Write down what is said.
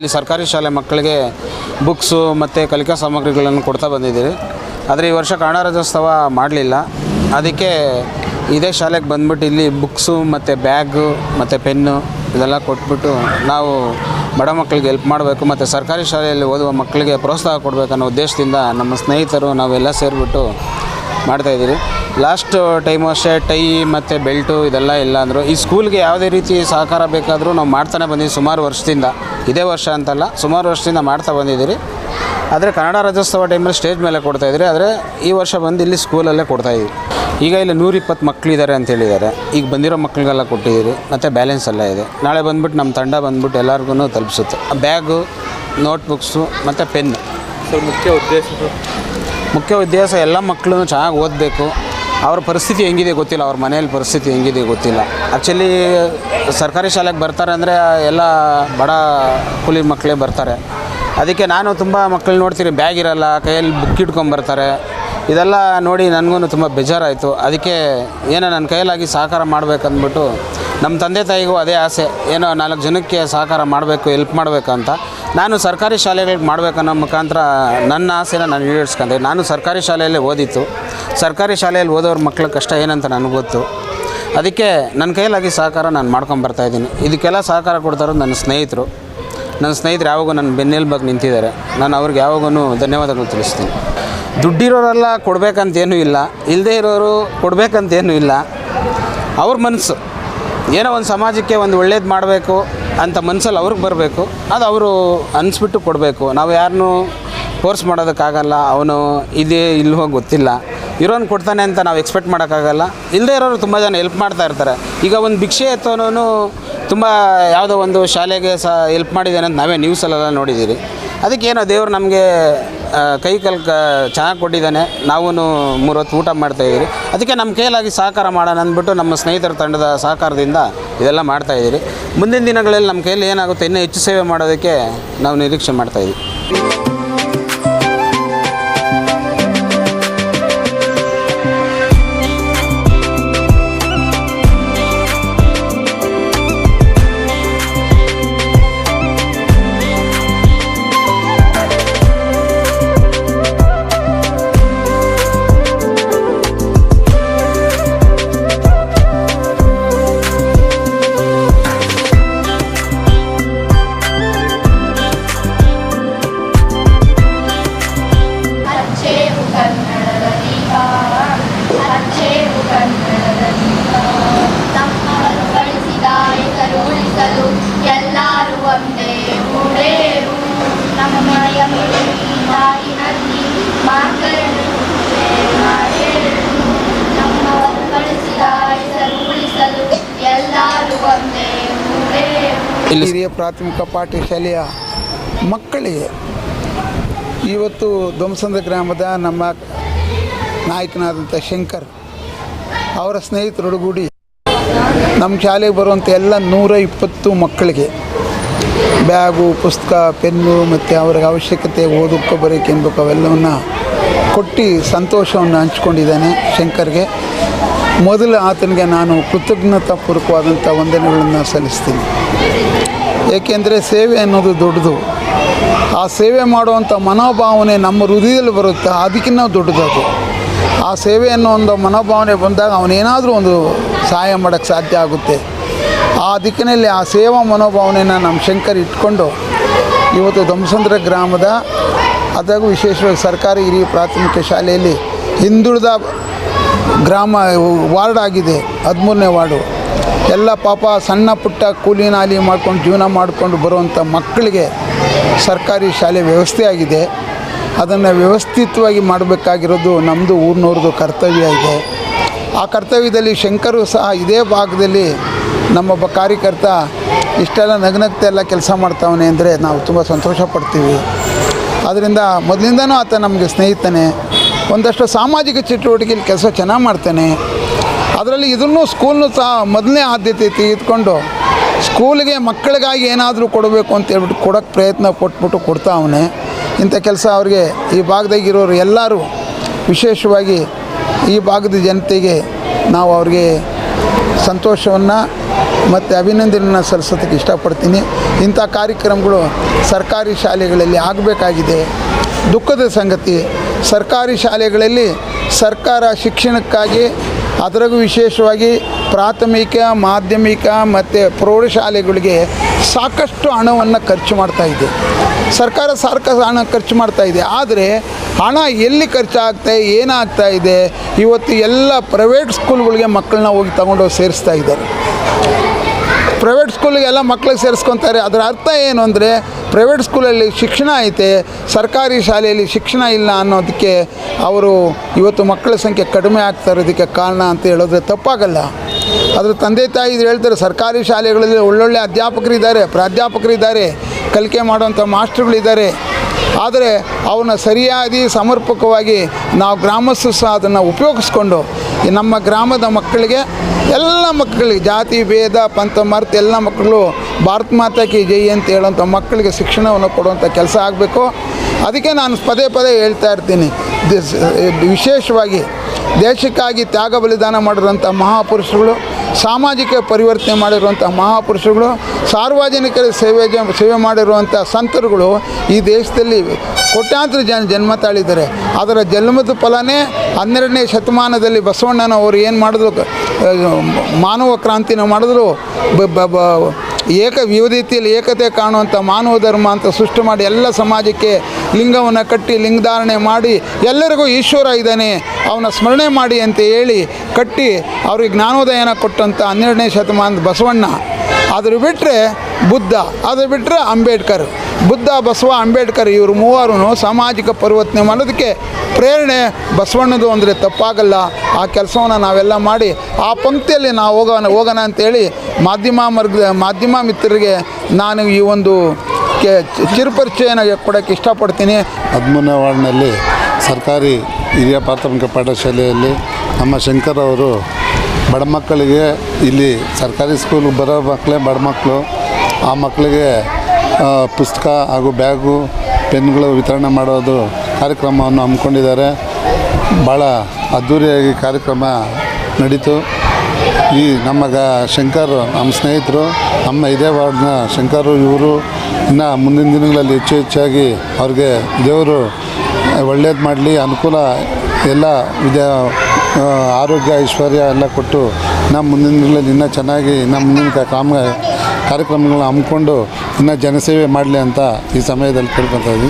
ಇಲ್ಲಿ ಸರ್ಕಾರಿ ಶಾಲೆ ಮಕ್ಕಳಿಗೆ ಬುಕ್ಸು ಮತ್ತು ಕಲಿಕಾ ಸಾಮಗ್ರಿಗಳನ್ನು ಕೊಡ್ತಾ ಬಂದಿದ್ದೀರಿ. ಆದರೆ ಈ ವರ್ಷ ಕನ್ನಡ ರಾಜ್ಯೋತ್ಸವ ಮಾಡಲಿಲ್ಲ. ಅದಕ್ಕೆ ಇದೇ ಶಾಲೆಗೆ ಬಂದ್ಬಿಟ್ಟು ಇಲ್ಲಿ ಬುಕ್ಸು ಮತ್ತು ಬ್ಯಾಗು ಮತ್ತು ಪೆನ್ನು ಇದೆಲ್ಲ ಕೊಟ್ಬಿಟ್ಟು ನಾವು ಬಡ ಮಕ್ಕಳಿಗೆ ಹೆಲ್ಪ್ ಮಾಡಬೇಕು ಮತ್ತು ಸರ್ಕಾರಿ ಶಾಲೆಯಲ್ಲಿ ಓದುವ ಮಕ್ಕಳಿಗೆ ಪ್ರೋತ್ಸಾಹ ಕೊಡಬೇಕನ್ನೋ ಉದ್ದೇಶದಿಂದ ನಮ್ಮ ಸ್ನೇಹಿತರು ನಾವೆಲ್ಲ ಸೇರಿಬಿಟ್ಟು ಮಾಡ್ತಾಯಿದ್ದೀವಿ ಲಾಸ್ಟ್ ಟೈಮು ಅಷ್ಟೇ ಟೈ ಮತ್ತು ಬೆಲ್ಟು ಇದೆಲ್ಲ ಇಲ್ಲ ಅಂದರು. ಈ ಸ್ಕೂಲ್ಗೆ ಯಾವುದೇ ರೀತಿ ಸಹಕಾರ ಬೇಕಾದರೂ ನಾವು ಮಾಡ್ತಾನೆ ಬಂದೀವಿ ಸುಮಾರು ವರ್ಷದಿಂದ. ಇದೇ ವರ್ಷ ಅಂತಲ್ಲ ಸುಮಾರು ವರ್ಷದಿಂದ ಮಾಡ್ತಾ ಬಂದಿದ್ದೀರಿ. ಆದರೆ ಕನ್ನಡ ರಾಜ್ಯೋತ್ಸವ ಟೈಮಲ್ಲಿ ಸ್ಟೇಜ್ ಮೇಲೆ ಕೊಡ್ತಾಯಿದ್ರಿ ಆದರೆ ಈ ವರ್ಷ ಬಂದು ಇಲ್ಲಿ ಸ್ಕೂಲಲ್ಲೇ ಕೊಡ್ತಾಯಿದ್ದೀವಿ ಈಗ ಇಲ್ಲಿ ನೂರಿಪ್ಪತ್ತು ಮಕ್ಕಳಿದ್ದಾರೆ ಅಂತ ಹೇಳಿದ್ದಾರೆ. ಈಗ ಬಂದಿರೋ ಮಕ್ಕಳಿಗೆಲ್ಲ ಕೊಟ್ಟಿದ್ದೀರಿ ಮತ್ತು ಬ್ಯಾಲೆನ್ಸ್ ಎಲ್ಲ ಇದೆ. ನಾಳೆ ಬಂದ್ಬಿಟ್ಟು ನಮ್ಮ ತಂಡ ಬಂದ್ಬಿಟ್ಟು ಎಲ್ಲರಿಗೂ ತಲುಪಿಸುತ್ತೆ. ಬ್ಯಾಗು ನೋಟ್ಬುಕ್ಸು ಮತ್ತು ಪೆನ್ ಸರ್ ಮುಖ್ಯ ಉದ್ದೇಶ ಮುಖ್ಯ ಉದ್ದೇಶ ಎಲ್ಲ ಮಕ್ಕಳು ಚೆನ್ನಾಗಿ ಓದಬೇಕು. ಅವ್ರ ಪರಿಸ್ಥಿತಿ ಹೆಂಗಿದೆ ಗೊತ್ತಿಲ್ಲ, ಅವ್ರ ಮನೆಯಲ್ಲಿ ಪರಿಸ್ಥಿತಿ ಹೆಂಗಿದೆ ಗೊತ್ತಿಲ್ಲ. ಆ್ಯಕ್ಚುಲಿ ಸರ್ಕಾರಿ ಶಾಲೆಗೆ ಬರ್ತಾರೆ ಅಂದರೆ ಎಲ್ಲ ಬಡ ಕೂಲಿ ಮಕ್ಕಳೇ ಬರ್ತಾರೆ. ಅದಕ್ಕೆ ನಾನು ತುಂಬ ಮಕ್ಕಳು ನೋಡ್ತೀನಿ, ಬ್ಯಾಗ್ ಇರಲ್ಲ, ಕೈಯಲ್ಲಿ ಬುಕ್ ಇಟ್ಕೊಂಬರ್ತಾರೆ ಇದೆಲ್ಲ ನೋಡಿ ನನಗೂ ತುಂಬ ಬೇಜಾರಾಯಿತು. ಅದಕ್ಕೆ ಏನೋ ನನ್ನ ಕೈಯಲ್ಲಾಗಿ ಸಹಕಾರ ಮಾಡಬೇಕಂದ್ಬಿಟ್ಟು ನಮ್ಮ ತಂದೆ ತಾಯಿಗೂ ಅದೇ ಆಸೆ, ಏನೋ ನಾಲ್ಕು ಜನಕ್ಕೆ ಸಹಕಾರ ಮಾಡಬೇಕು ಹೆಲ್ಪ್ ಮಾಡಬೇಕಂತ. ನಾನು ಸರ್ಕಾರಿ ಶಾಲೆಗಳಿಗೆ ಮಾಡಬೇಕನ್ನೋ ಮುಖಾಂತರ ನನ್ನ ಆಸೆನ ನಾನು ಈಡೇರಿಸ್ಕೊಂಡೆ. ನಾನು ಸರ್ಕಾರಿ ಶಾಲೆಯಲ್ಲೇ ಓದಿತ್ತು ಸರ್ಕಾರಿ ಶಾಲೆಯಲ್ಲಿ ಓದೋರ ಮಕ್ಕಳ ಕಷ್ಟ ಏನಂತ ನನಗೆ ಗೊತ್ತು. ಅದಕ್ಕೆ ನನ್ನ ಕೈಲಾಗಿ ಸಹಕಾರ ನಾನು ಮಾಡ್ಕೊಂಬರ್ತಾ ಇದ್ದೀನಿ. ಇದಕ್ಕೆಲ್ಲ ಸಹಕಾರ ಕೊಡ್ತಾರೋ ನನ್ನ ಸ್ನೇಹಿತರು. ನನ್ನ ಸ್ನೇಹಿತರು ಯಾವಾಗೂ ನನ್ನ ಬೆನ್ನೆಲುಬಾಗಿ ನಿಂತಿದ್ದಾರೆ. ನಾನು ಅವ್ರಿಗೆ ಯಾವಾಗೂ ಧನ್ಯವಾದಗಳು ತಿಳಿಸ್ತೀನಿ. ದುಡ್ಡಿರೋರೆಲ್ಲ ಕೊಡಬೇಕಂತೇನೂ ಇಲ್ಲ. ಇಲ್ಲದೇ ಇರೋರು ಕೊಡಬೇಕಂತೇನೂ ಇಲ್ಲ. ಅವ್ರ ಮನಸ್ಸು. ಏನೋ ಒಂದು ಸಮಾಜಕ್ಕೆ ಒಂದು ಒಳ್ಳೇದು ಮಾಡಬೇಕು. ಅಂತ ಮನಸ್ಸಲ್ಲಿ ಅವ್ರಿಗೆ ಬರಬೇಕು. ಅದು ಅವರು ಅನಿಸ್ಬಿಟ್ಟು ಕೊಡಬೇಕು. ನಾವು ಯಾರನ್ನೂ ಫೋರ್ಸ್ ಮಾಡೋದಕ್ಕಾಗಲ್ಲ, ಅವನು ಇದೇ ಇಲ್ವೋ ಗೊತ್ತಿಲ್ಲ. ಇರೋನು ಕೊಡ್ತಾನೆ ಅಂತ ನಾವು ಎಕ್ಸ್ಪೆಕ್ಟ್ ಮಾಡೋಕ್ಕಾಗಲ್ಲ. ಇಲ್ಲದೇ ಇರೋರು ತುಂಬ ಜನ ಹೆಲ್ಪ್ ಮಾಡ್ತಾ ಇರ್ತಾರೆ. ಈಗ ಒಂದು ಭಿಕ್ಷೆ ಎತ್ತೋನು ತುಂಬ ಯಾವುದೋ ಒಂದು ಶಾಲೆಗೆ ಸಹ ಹೆಲ್ಪ್ ಮಾಡಿದ್ದಾನೆ ಅಂತ ನಾವೇ ನ್ಯೂಸಲ್ಲೆಲ್ಲ ನೋಡಿದ್ದೀರಿ ಅದಕ್ಕೇನೋ ದೇವರು ನಮಗೆ ಕೈ ಕಲ್ ಕ ಚೆನ್ನಾಗಿ ಕೊಟ್ಟಿದ್ದಾನೆ. ನಾವು ಮೂರು ಹೊತ್ತು ಊಟ ಮಾಡ್ತಾಯಿದ್ದೀರಿ ಅದಕ್ಕೆ ನಮ್ಮ ಕೈಲಾಗಿ ಸಹಕಾರ ಮಾಡೋಣ ಅಂದ್ಬಿಟ್ಟು ನಮ್ಮ ಸ್ನೇಹಿತರ ತಂಡದ ಸಹಕಾರದಿಂದ ಇದೆಲ್ಲ ಮಾಡ್ತಾಯಿದ್ದೀರಿ ಮುಂದಿನ ದಿನಗಳಲ್ಲಿ ನಮ್ಮ ಕೈಯಲ್ಲಿ ಏನಾಗುತ್ತೆ, ಇನ್ನೂ ಹೆಚ್ಚು ಸೇವೆ ಮಾಡೋದಕ್ಕೆ ನಾವು ನಿರೀಕ್ಷೆ ಮಾಡ್ತಾಯಿದ್ದೀವಿ ಹಿರಿಯ ಪ್ರಾಥಮಿಕ ಪಾಠಶಾಲೆಯ ಮಕ್ಕಳಿಗೆ ಇವತ್ತು ಧ್ವಂಸಂದ್ರ ಗ್ರಾಮದ ನಮ್ಮ ನಾಯಕನಾದಂಥ ಶಂಕರ್ ಅವರ ಸ್ನೇಹಿತರೊಡಗೂಡಿ ನಮ್ಮ ಶಾಲೆಗೆ ಬರುವಂಥ ಎಲ್ಲ ನೂರ ಇಪ್ಪತ್ತು ಮಕ್ಕಳಿಗೆ ಬ್ಯಾಗು, ಪುಸ್ತಕ, ಪೆನ್ನು ಮತ್ತು ಅವ್ರಿಗೆ ಅವಶ್ಯಕತೆ ಓದೋಕ್ಕೆ ಏನ್ಬೇಕು ಅವೆಲ್ಲವನ್ನು ಕೊಟ್ಟು ಸಂತೋಷವನ್ನು ಹಂಚ್ಕೊಂಡಿದ್ದಾನೆ ಶಂಕರ್ಗೆ. ಮೊದಲು ಆತನಿಗೆ ನಾನು ಕೃತಜ್ಞತಾಪೂರ್ವಕವಾದಂಥ ವಂದನೆಗಳನ್ನು ಸಲ್ಲಿಸ್ತೀನಿ. ಏಕೆಂದರೆ ಸೇವೆ ಅನ್ನೋದು ದೊಡ್ಡದು. ಆ ಸೇವೆ ಮಾಡುವಂಥ ಮನೋಭಾವನೆ ನಮ್ಮ ಹೃದಯದಲ್ಲಿ ಬರುತ್ತೆ, ಅದಕ್ಕಿಂತ ದೊಡ್ಡದು ಅದು. ಆ ಸೇವೆ ಅನ್ನೋ ಒಂದು ಮನೋಭಾವನೆ ಬಂದಾಗ ಅವನೇನಾದರೂ ಒಂದು ಸಹಾಯ ಮಾಡೋಕ್ಕೆ ಸಾಧ್ಯ ಆಗುತ್ತೆ. ಆ ದಿಕ್ಕಿನಲ್ಲಿ ಆ ಸೇವಾ ಮನೋಭಾವನೆಯನ್ನು ನಮ್ಮ ಶಂಕರ್ ಇಟ್ಕೊಂಡು ಇವತ್ತು ಧ್ವಂಸಂದ್ರ ಗ್ರಾಮದ ಅದಾಗೂ ವಿಶೇಷವಾಗಿ ಸರ್ಕಾರಿ ಹಿರಿಯ ಪ್ರಾಥಮಿಕ ಶಾಲೆಯಲ್ಲಿ ಹಿಂದುಳಿದ ಗ್ರಾಮ, ವಾರ್ಡ್ ಆಗಿದೆ, ಹದಿಮೂರನೇ ವಾರ್ಡು. ಎಲ್ಲ ಪಾಪ ಸಣ್ಣ ಪುಟ್ಟ ಕೂಲಿ ನಾಲಿ ಮಾಡ್ಕೊಂಡು ಜೀವನ ಮಾಡಿಕೊಂಡು ಬರುವಂಥ ಮಕ್ಕಳಿಗೆ ಸರ್ಕಾರಿ ಶಾಲೆ ವ್ಯವಸ್ಥೆ ಆಗಿದೆ. ಅದನ್ನು ವ್ಯವಸ್ಥಿತವಾಗಿ ಮಾಡಬೇಕಾಗಿರೋದು ನಮ್ಮದು ಊರಿನವ್ರದ್ದು ಕರ್ತವ್ಯ ಇದೆ. ಆ ಕರ್ತವ್ಯದಲ್ಲಿ ಶಂಕರು ಸಹ ಇದೇ ಭಾಗದಲ್ಲಿ ನಮ್ಮೊಬ್ಬ ಕಾರ್ಯಕರ್ತ ಇಷ್ಟೆಲ್ಲ ನಗ್ನಗ್ತೆ ಎಲ್ಲ ಕೆಲಸ ಮಾಡ್ತಾವನೆ ಅಂದರೆ ನಾವು ತುಂಬ ಸಂತೋಷ ಪಡ್ತೀವಿ ಅದರಿಂದ ಮೊದಲಿಂದನೂ ಆತ ನಮಗೆ ಸ್ನೇಹಿತನೇ. ಒಂದಷ್ಟು ಸಾಮಾಜಿಕ ಚಟುವಟಿಕೆಯಲ್ಲಿ ಕೆಲಸ ಚೆನ್ನಾಗಿ ಮಾಡ್ತೇನೆ. ಅದರಲ್ಲಿ ಇದನ್ನು ಸ್ಕೂಲ್ನು ಸಹ ಮೊದಲನೇ ಆದ್ಯತೆ ತೆಗೆದುಕೊಂಡು ಸ್ಕೂಲಿಗೆ ಮಕ್ಕಳಿಗಾಗಿ ಏನಾದರೂ ಕೊಡಬೇಕು ಅಂತ ಹೇಳ್ಬಿಟ್ಟು ಕೊಡೋಕ್ಕೆ ಪ್ರಯತ್ನ ಕೊಟ್ಬಿಟ್ಟು ಕೊಡ್ತಾ ಅವನೇ. ಇಂಥ ಕೆಲಸ ಅವ್ರಿಗೆ ಈ ಭಾಗದಾಗಿರೋರು ಎಲ್ಲರೂ ವಿಶೇಷವಾಗಿ ಈ ಭಾಗದ ಜನತೆಗೆ ನಾವು ಅವ್ರಿಗೆ ಸಂತೋಷವನ್ನು ಮತ್ತು ಅಭಿನಂದನೆಯನ್ನು ಸಲ್ಲಿಸೋದಕ್ಕೆ ಇಷ್ಟಪಡ್ತೀನಿ. ಇಂಥ ಕಾರ್ಯಕ್ರಮಗಳು ಸರ್ಕಾರಿ ಶಾಲೆಗಳಲ್ಲಿ ಆಗಬೇಕಾಗಿದೆ. ದುಃಖದ ಸಂಗತಿ ಸರ್ಕಾರಿ ಶಾಲೆಗಳಲ್ಲಿ ಸರ್ಕಾರ ಶಿಕ್ಷಣಕ್ಕಾಗಿ ಅದರಾಗೂ ವಿಶೇಷವಾಗಿ ಪ್ರಾಥಮಿಕ, ಮಾಧ್ಯಮಿಕ ಮತ್ತು ಪ್ರೌಢಶಾಲೆಗಳಿಗೆ ಸಾಕಷ್ಟು ಹಣವನ್ನು ಖರ್ಚು ಮಾಡ್ತಾ ಇದೆ. ಸರ್ಕಾರ ಸಾಕಷ್ಟು ಹಣ ಖರ್ಚು ಮಾಡ್ತಾ ಇದೆ. ಆದರೆ ಹಣ ಎಲ್ಲಿ ಖರ್ಚಾಗ್ತಾ, ಏನಾಗ್ತಾ ಇದೆ? ಇವತ್ತು ಎಲ್ಲ ಪ್ರೈವೇಟ್ ಸ್ಕೂಲ್ಗಳಿಗೆ ಮಕ್ಕಳನ್ನ ಹೋಗಿ ತಗೊಂಡೋಗಿ ಸೇರಿಸ್ತಾ ಇದ್ದಾರೆ. ಪ್ರೈವೇಟ್ ಸ್ಕೂಲಿಗೆಲ್ಲ ಮಕ್ಳಿಗೆ ಸೇರಿಸ್ಕೊತಾರೆ. ಅದರ ಅರ್ಥ ಏನು ಅಂದರೆ ಪ್ರೈವೇಟ್ ಸ್ಕೂಲಲ್ಲಿ ಶಿಕ್ಷಣ ಐತೆ, ಸರ್ಕಾರಿ ಶಾಲೆಯಲ್ಲಿ ಶಿಕ್ಷಣ ಇಲ್ಲ ಅನ್ನೋದಕ್ಕೆ ಅವರು ಇವತ್ತು ಮಕ್ಕಳ ಸಂಖ್ಯೆ ಕಡಿಮೆ ಆಗ್ತಾ ಇರೋದಕ್ಕೆ ಕಾರಣ ಅಂತ ಹೇಳಿದ್ರೆ ತಪ್ಪಾಗಲ್ಲ. ಅದರ ತಂದೆ ತಾಯಿ ಹೇಳ್ತಾರೆ, ಸರ್ಕಾರಿ ಶಾಲೆಗಳಲ್ಲಿ ಒಳ್ಳೊಳ್ಳೆ ಅಧ್ಯಾಪಕರಿದ್ದಾರೆ, ಪ್ರಾಧ್ಯಾಪಕರಿದ್ದಾರೆ, ಕಲಿಕೆ ಮಾಡುವಂಥ ಮಾಸ್ಟ್ರುಗಳಿದ್ದಾರೆ. ಆದರೆ ಅವನ್ನ ಸರಿಯಾಗಿ ಸಮರ್ಪಕವಾಗಿ ನಾವು ಗ್ರಾಮಸ್ಥರು ಸಹ ಅದನ್ನು ಉಪಯೋಗಿಸ್ಕೊಂಡು ನಮ್ಮ ಗ್ರಾಮದ ಮಕ್ಕಳಿಗೆ ಎಲ್ಲ ಮಕ್ಕಳಿಗೆ ಜಾತಿ, ಭೇದ, ಪಂಥ, ಮರ್ತ್ ಎಲ್ಲ ಮಕ್ಕಳು ಭಾರತ ಮಾತಾ ಕಿ ಜೈ ಅಂತ ಹೇಳೋಂಥ ಮಕ್ಕಳಿಗೆ ಶಿಕ್ಷಣವನ್ನು ಕೊಡುವಂಥ ಕೆಲಸ ಆಗಬೇಕು. ಅದಕ್ಕೆ ನಾನು ಪದೇ ಪದೇ ಹೇಳ್ತಾ ಇರ್ತೀನಿ. ವಿಶೇಷವಾಗಿ ದೇಶಕ್ಕಾಗಿ ತ್ಯಾಗ ಬಲಿದಾನ ಮಾಡಿರುವಂಥ ಮಹಾಪುರುಷರುಗಳು ಸಾಮಾಜಿಕ ಪರಿವರ್ತನೆ ಮಾಡಿರುವಂಥ ಮಹಾಪುರುಷರುಗಳು, ಸಾರ್ವಜನಿಕರ ಸೇವೆ ಸೇವೆ ಮಾಡಿರುವಂಥ ಸಂತರುಗಳು ಈ ದೇಶದಲ್ಲಿ ಕೋಟ್ಯಾಂತರ ಜನ ಜನ್ಮ ತಾಳಿದ್ದಾರೆ. ಅದರ ಜನ್ಮದ ಫಲನೇ ಹನ್ನೆರಡನೇ ಶತಮಾನದಲ್ಲಿ ಬಸವಣ್ಣನವರು ಏನು ಮಾಡಿದ್ರು? ಮಾನವ ಕ್ರಾಂತಿನ ಮಾಡಿದ್ರು. ಏಕ ವಿವಿಧತೆಯಲ್ಲಿ ಏಕತೆ ಕಾಣುವಂಥ ಮಾನವ ಧರ್ಮ ಅಂತ ಸೃಷ್ಟಿ ಮಾಡಿ ಎಲ್ಲ ಸಮಾಜಕ್ಕೆ ಲಿಂಗವನ್ನು ಕಟ್ಟಿ ಲಿಂಗಧಾರಣೆ ಮಾಡಿ ಎಲ್ಲರಿಗೂ ಈಶ್ವರ ಇದ್ದಾನೆ, ಅವನ ಸ್ಮರಣೆ ಮಾಡಿ ಅಂತ ಹೇಳಿ ಕಟ್ಟಿ ಅವ್ರಿಗೆ ಜ್ಞಾನೋದಯನ ಕೊಟ್ಟಂಥ ಹನ್ನೆರಡನೇ ಶತಮಾನದ ಬಸವಣ್ಣ. ಅದ್ರ ಬಿಟ್ಟರೆ ಬುದ್ಧ ಅದ್ರ ಬಿಟ್ಟರೆ ಅಂಬೇಡ್ಕರ್. ಬುದ್ಧ, ಬಸವ, ಅಂಬೇಡ್ಕರ್ ಇವರು ಮೂವರು ಸಾಮಾಜಿಕ ಪರಿವರ್ತನೆ ಮಾಡೋದಕ್ಕೆ ಪ್ರೇರಣೆ ಬಸವಣ್ಣದು ಅಂದರೆ ತಪ್ಪಾಗಲ್ಲ. ಆ ಕೆಲಸವನ್ನು ನಾವೆಲ್ಲ ಮಾಡಿ, ಆ ಪಂಕ್ತಿಯಲ್ಲಿ ನಾವು ಹೋಗೋಣ ಹೋಗೋಣ ಅಂತೇಳಿ ಮಾಧ್ಯಮ ಮರ್ಗ, ಮಾಧ್ಯಮ ಮಿತ್ರರಿಗೆ ನಾನು ಈ ಒಂದು ಕೆ, ಚಿರುಪರಿಚಯನ ಕೊಡೋಕ್ಕೆ ಇಷ್ಟಪಡ್ತೀನಿ. ಹದಿಮೂರನೇ ವಾರ್ಡ್ನಲ್ಲಿ ಸರ್ಕಾರಿ ಹಿರಿಯ ಪ್ರಾಥಮಿಕ ಪಾಠಶಾಲೆಯಲ್ಲಿ ನಮ್ಮ ಶಂಕರ್ ಅವರು ಬಡ ಮಕ್ಕಳಿಗೆ ಇಲ್ಲಿ ಸರ್ಕಾರಿ ಸ್ಕೂಲ್ಗೆ ಬರೋ ಮಕ್ಕಳೇ ಬಡ ಮಕ್ಕಳು. ಆ ಮಕ್ಕಳಿಗೆ ಪುಸ್ತಕ ಹಾಗೂ ಬ್ಯಾಗು ಪೆನ್ಗಳು ವಿತರಣೆ ಮಾಡೋದು ಕಾರ್ಯಕ್ರಮವನ್ನು ಹಮ್ಮಿಕೊಂಡಿದ್ದಾರೆ. ಭಾಳ ಅದ್ಧೂರಿಯಾಗಿ ಕಾರ್ಯಕ್ರಮ ನಡೀತು. ಈ ನಮ್ಮ ಗ, ಶಂಕರ್, ನಮ್ಮ ಸ್ನೇಹಿತರು, ನಮ್ಮ ಇದೇ ವಾರ್ಡ್ನ ಶಂಕರು ಇವರು ಇನ್ನು ಮುಂದಿನ ದಿನಗಳಲ್ಲಿ ಹೆಚ್ಚು ಹೆಚ್ಚಾಗಿ ಅವ್ರಿಗೆ ದೇವರು ಒಳ್ಳೇದು ಮಾಡಲಿ, ಅನುಕೂಲ ಎಲ್ಲ ವಿದ್ಯಾ ಆರೋಗ್ಯ, ಐಶ್ವರ್ಯ ಎಲ್ಲ ಕೊಟ್ಟು ನಮ್ಮ ಮುಂದಿನ ದಿನಗಳಲ್ಲಿ ಇನ್ನೂ ಚೆನ್ನಾಗಿ ನಮ್ಮ ಮುಂದಿನ ಕಾಮ, ಕಾರ್ಯಕ್ರಮಗಳನ್ನ ಹಮ್ಮಿಕೊಂಡು ಇನ್ನೂ ಜನಸೇವೆ ಮಾಡಲಿ ಅಂತ ಈ ಸಮಯದಲ್ಲಿ ಕೇಳ್ಕೊತಾ ಇದ್ದೀವಿ